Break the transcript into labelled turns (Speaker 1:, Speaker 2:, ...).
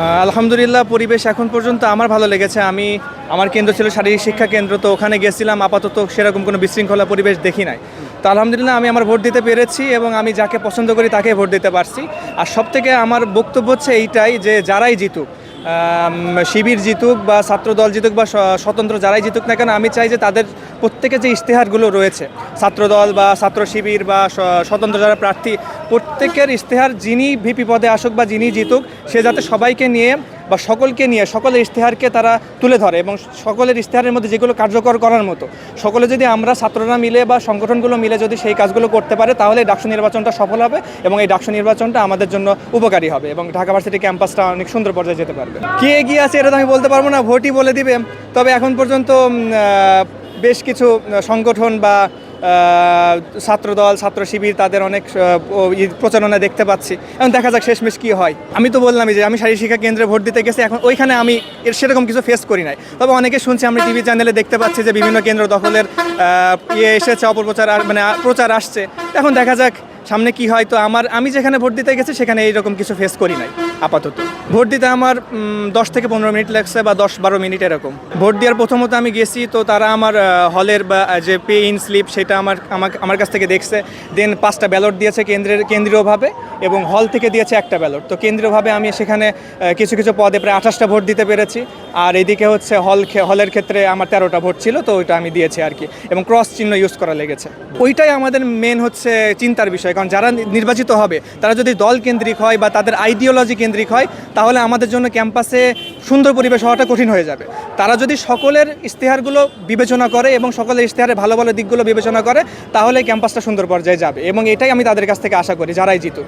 Speaker 1: আলহামদুলিল্লাহ, পরিবেশ এখন পর্যন্ত আমার ভালো লেগেছে। আমি, আমার কেন্দ্র ছিল শারীরিক শিক্ষা কেন্দ্র, তো ওখানে গেছিলাম, আপাতত সেরকম কোনো বিশৃঙ্খলা পরিবেশ দেখি নাই। তো আলহামদুলিল্লাহ, আমি আমার ভোট দিতে পেরেছি এবং আমি যাকে পছন্দ করি তাকে ভোট দিতে পারছি। আর সবথেকে আমার বক্তব্য হচ্ছে এইটাই যে, যারাই জিতুক শিবির জিতুক বা ছাত্রদল জিতুক বা স্বতন্ত্র যারাই জিতুক না কেন, আমি চাই যে তাদের প্রত্যেকে যে ইশতেহারগুলো রয়েছে, ছাত্রদল বা ছাত্র শিবির বা স্বতন্ত্র যারা প্রার্থী প্রত্যেকের ইশতেহার যিনি ভিপি পদে আসুক বা যিনি জিতুক, সে যাতে সবাইকে নিয়ে বা সকলকে নিয়ে, সকলের ইশতেহারকে তারা তুলে ধরে এবং সকলের ইশতেহারের মধ্যে যেগুলো কার্যকর করার মতো, সকলে যদি আমরা ছাত্ররা মিলে বা সংগঠনগুলো মিলে যদি সেই কাজগুলো করতে পারে, তাহলে ডাকসু নির্বাচনটা সফল হবে এবং এই ডাকসু নির্বাচনটা আমাদের জন্য উপকারী হবে এবং ঢাকা ভার্সিটি ক্যাম্পাসটা অনেক সুন্দর পর্যায়ে যেতে পারবে। কে এগিয়ে আছে এটা তো আমি বলতে পারব না, ভোটই বলে দিবে। তবে এখন পর্যন্ত বেশ কিছু সংগঠন বা ছাত্রদল, ছাত্র শিবির তাদের অনেক প্রচারণা দেখতে পাচ্ছি। এখন দেখা যাক শেষমেশ কী হয়। আমি তো বললামই যে আমি শারীরিক শিক্ষা কেন্দ্রে ভোট দিতে গেছি, এখন ওইখানে আমি এর সেরকম কিছু ফেস করি নাই। তবে অনেকে শুনছি আমি টিভি চ্যানেলে দেখতে পাচ্ছি যে বিভিন্ন কেন্দ্র দখলের ইয়ে এসেছে, অপপ্রচার মানে প্রচার আসছে। এখন দেখা যাক সামনে কি হয়। তো আমার, আমি যেখানে ভোট দিতে গেছি, সেখানে এইরকম কিছু ফেস করি নাই। আপাতত। ভোট দিতে আমার দশ থেকে পনেরো মিনিট লাগছে বা দশ বারো মিনিট এরকম। ভোট দেওয়ার প্রথমত আমি গেছি, তো তারা আমার হলের বা যে পে ইন স্লিপ সেটা আমার, আমাকে, আমার কাছ থেকে দেখছে। দেন পাঁচটা ব্যালট দিয়েছে কেন্দ্রের, কেন্দ্রীয়ভাবে এবং হল থেকে দিয়েছে একটা ব্যালট তো কেন্দ্রীয়ভাবে আমি সেখানে কিছু কিছু পদে প্রায় আঠাশটা ভোট দিতে পেরেছি। আর এদিকে হচ্ছে হল হলের ক্ষেত্রে আমার তেরোটা ভোট ছিল, তো ওইটা আমি দিয়েছি আর কি। এবং ক্রস চিহ্ন ইউজ করা লেগেছে। ওইটাই আমাদের মেন হচ্ছে চিন্তার বিষয়, কারণ যারা নির্বাচিত হবে, তারা যদি দল কেন্দ্রিক হয় বা তাদের আইডিওলজি কেন্দ্রিক হয়, তাহলে আমাদের জন্য ক্যাম্পাসে সুন্দর পরিবেশ হওয়াটা কঠিন হয়ে যাবে। তারা যদি সকলের ইশতেহারগুলো বিবেচনা করে এবং সকলের ইশতেহারের ভালো ভালো দিকগুলো বিবেচনা করে, তাহলে ক্যাম্পাসটা সুন্দর পর্যায়ে যাবে। এবং এটাই আমি তাদের কাছ থেকে আশা করি, যারাই জিতুক।